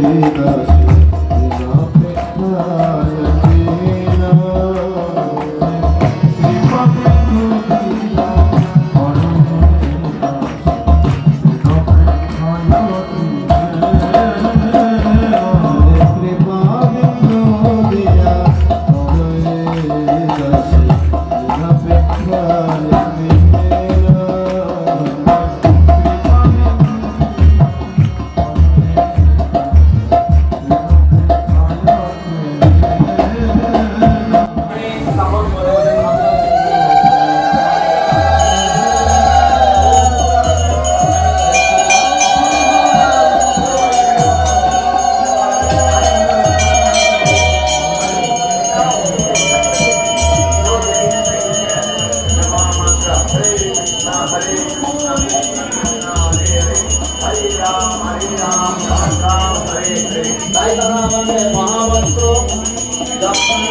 Jesus. Hare Hare Hare Ram हरे राम राम राम हरे हरे साई दादा वंदे महावंशो दर्शन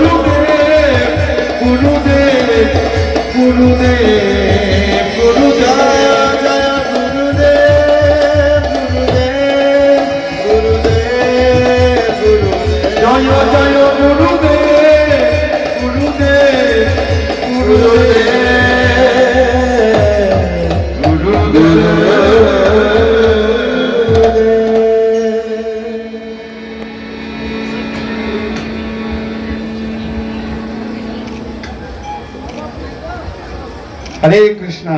গুরুদেব গুরুদেব গুরুদেব हरे कृष्णा।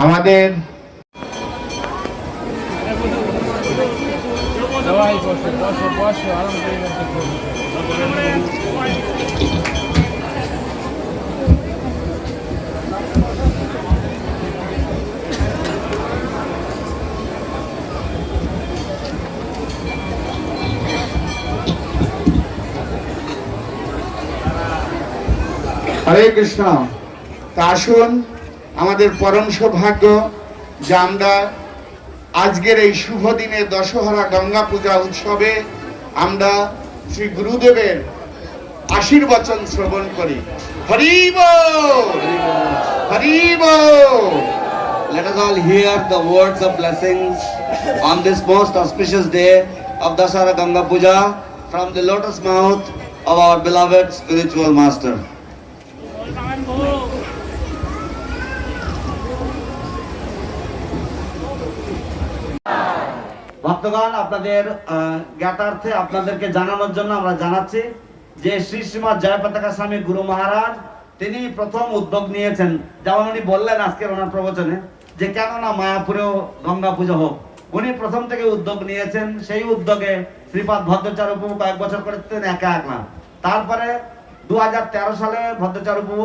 हमें हरे कृष्णा। তা আসুন আমাদের পরম সৌভাগ্য যে আমরা আজকের এই শুভ দিনে দশহরা গঙ্গা পূজা উৎসবে আমরা শ্রী গুরুদেবের আশীর্বচন শ্রবণ করি হরিব হরিব Let us all hear the words of blessings on this most auspicious day of Dasara Ganga Puja from the lotus mouth of our beloved spiritual master. ভক্তগণ, আপনাদের জ্ঞাতার্থে আপনাদেরকে জানানোর জন্য আমরা জানাচ্ছি যে শ্রী শ্রীমৎ জয় পতাকা স্বামী গুরু মহারাজ, তিনি প্রথম উদ্যোগ নিয়েছেন। যেমন উনি বললেন আজকের ওনার প্রবচনে, যে কেন না মায়াপুরেও গঙ্গা পুজো হোক, উনি প্রথম থেকে উদ্যোগ নিয়েছেন। সেই উদ্যোগে শ্রীপাদ ভদ্রাচার্য প্রভু কয়েক বছর করেছেন, একা একা তারপরে দু হাজার তেরো সালে ভদ্রাচার্য প্রভু